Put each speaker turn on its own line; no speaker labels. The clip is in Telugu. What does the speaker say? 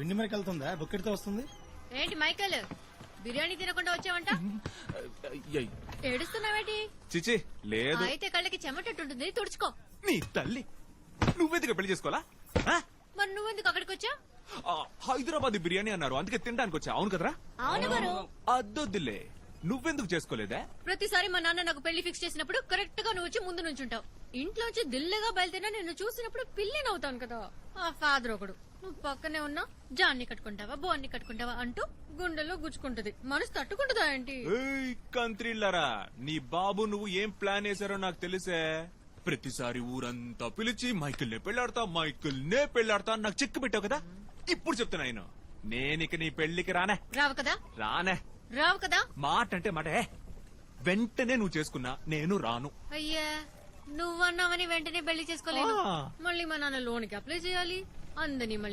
పిండి మరికి వెళ్తుందా? బుక్కెట్తో వస్తుంది?
ఏంటి మైకల్? బిర్యానీ తినకుండా వచ్చావంట. ఏడుస్తున్నావేటి?
చిచి లేదు.
అయితే కళ్ళకి చెమటట్టుంటుంది. తుడుచుకో.
నీ తల్లి. నువ్వెందుకు పెళ్ళి చేసుకోవాలా? ఆ?
మరి నువ్వెందుకు అక్కడికి వచ్చా
హైదరాబాద్ బిర్యానీ అన్నారు. అందుకే తినడానికి వచ్చా. అవును కదరా?
అవును గురు.
అద్దొద్దులే. నువ్వెందుకు చేసుకోలేదా?
ప్రతిసారి మా నాన్న నాకు పెళ్ళి ఫిక్స్ చేసినప్పుడు కరెక్ట్గా నువ్వు వచ్చి ముందు నుంచుంటావు. ఇంట్లోంచి దిల్లగా బయలుదేరినా నిన్ను చూసినప్పుడు పిల్లి నవ్వుతాను కదా. ఆ ఫాదర్ ఒకడు నువ్వు పక్కనే ఉన్నా జాన్ని కట్టుకుంటావా బోన్ని కట్టుకుంటావా అంటూ గుండెలో గుచ్చుకుంటది. మనసు తట్టుకుంటుందా ఏంటి?
కంత్రిల్లరా నీ బాబు నువ్వు ఏం ప్లాన్ వేశారో నాకు తెలిసే. ప్రతిసారి ఊరంతా పిలిచి మైకిల్ నే పెళ్ళాడతా మైకిల్ నే పెళ్ళాడతా నాకు చెక్ పెట్టావు కదా. ఇప్పుడు చెప్తున్నా నేను. నేనిక నీ పెళ్ళికి రానే.
రావు కదా?
రానే.
రావు కదా?
మాట అంటే మాట. వెంటనే నువ్వు చేసుకున్నా నేను రాను.
అయ్యా. నువ్వన్నావని వెంటనే పెళ్ళి చేసుకోలేదు. మళ్ళీ మా నాన్న లోన్కి అప్లై చేయాలి అందని మళ్ళీ